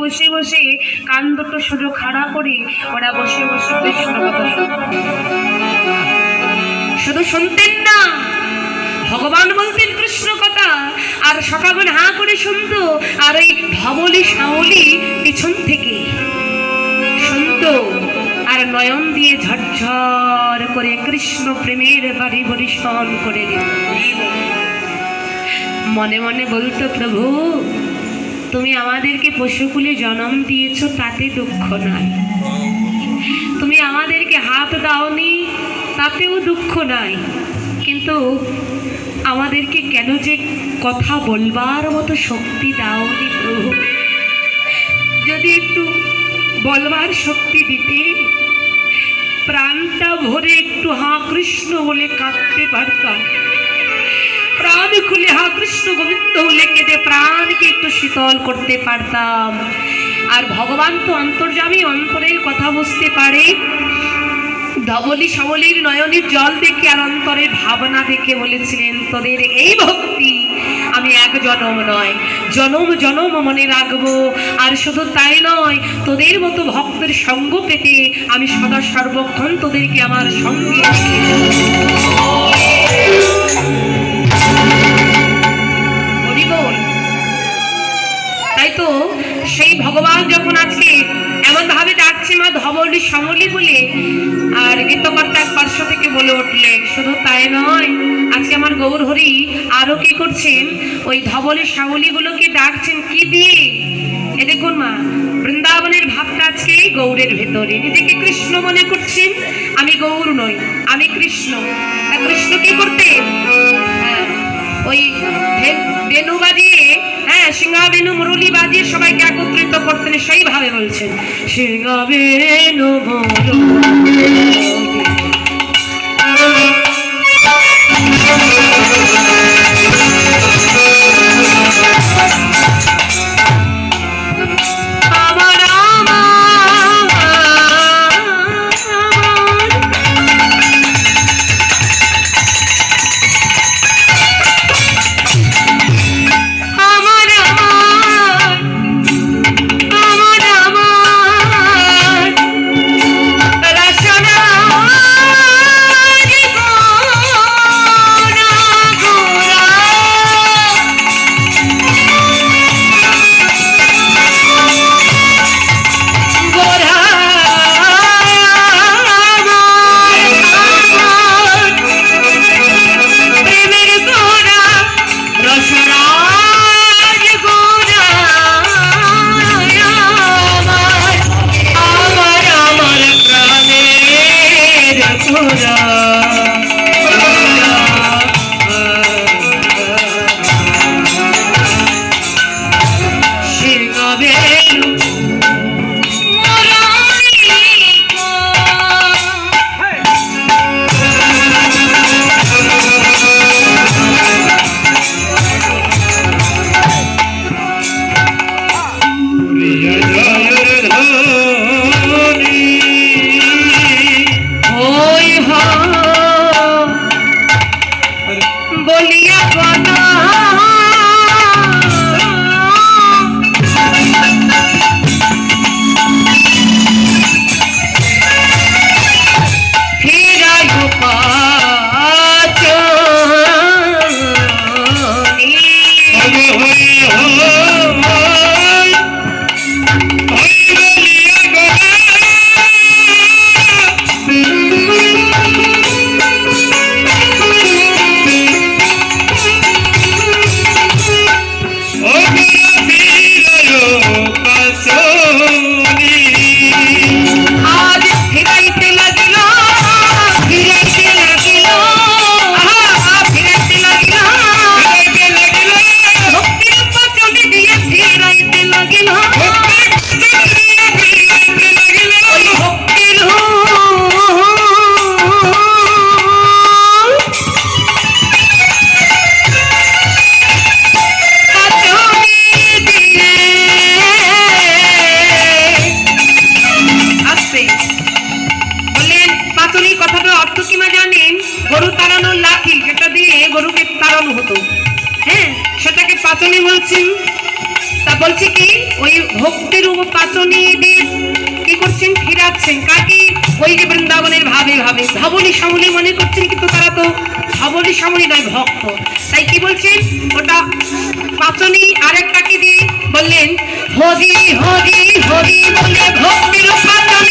বসে বসে কান দুটো শুধু খাড়া করে ওরা বসে বসে কৃষ্ণ কথা শুধু শুনতেন না, ভগবান বলতেন কৃষ্ণ কথা, আর সকালবেলা হাঁ করে শুনতো, আর ওই ধবলি সাওলি পিছন থেকে। শুনতো, আর নয়ন দিয়ে ঝরঝর করে কৃষ্ণ প্রেমের বাড়ি বরিশন করে মনে মনে বলতো, প্রভু তুমি আমাদেরকে পশুকুলে জন্ম দিয়েছ, তাতে দুঃখ নাই। তুমি আমাদেরকে হাত দাওনি, তাতেও দুঃখ নাই। কিন্তু আমাদেরকে কেন যে কথা বলবার মতো শক্তি দাওনি প্রভু? যদি একটু বলবার শক্তি দিতে, প্রাণটা ভরে একটু হা কৃষ্ণ বলে কাঁদতে পারতাম। প্রাণ খুলে হা কৃষ্ণ গোবিন্দ বলে কেঁদে প্রাণকে একটু শীতল করতে পারতাম। আর ভগবান তো অন্তর্যামী, অন্তরের কথা বুঝতে পারে। ধবলি সবলির নয়নের জল দেখে আর অন্তরের ভাবনা দেখে বলেছিলেন, তোদের এই ভক্তি আমি এক জনম নয়, জনম জনম মনে রাখব। আর শুধু তাই নয়, তোদের মতো ভক্তের সঙ্গ পেতে আমি সদা সর্বক্ষণ তোদেরকে আমার সঙ্গে সমলি আর গীতকর্তা এক পার্শ্ব থেকে বলে উঠলেন, শুধু তাই নয়, আজকে আমার গৌর হরি আরও কি করছেন? ওই ধবলি সাবলি গুলোকে ডাকছেন কি দিয়ে? এ দেখুন মা, বৃন্দাবনের ভাবটা আজকে গৌরের ভেতরে। নিজেকে কৃষ্ণ মনে করছেন? আমি গৌর নই, আমি কৃষ্ণ। কৃষ্ণ কি করতে? হ্যাঁ ওই বেনু বাজিয়ে হ্যাঁ সিংহা বেনু মুরলি বাজিয়ে সবাইকে করতেন সেইভাবে বলছেন সিংহা বেনু বলিয়া বনা তাড়ানোর লাঠি যেটা দিয়ে গরুকে তাড়ানো হতো। হ্যাঁ সেটাকে পাচনি বলছি। তা বলছি কি, ওই ভক্তির উপর পাচনি দিয়ে কি করছেন? ফিরাচ্ছেন। কাকে ওই যে বৃন্দাবনের ভাবে ভাবে। ধবলি সামলি মনে করছেন কিন্তু তারা তো ধবলি সামলি নয়, ভক্ত। তাই কি বলছেন? ওটা পাচনি আরেকটাকে দিয়ে বললেন, হরি হরি হরি বলে ভক্তির পাচনি।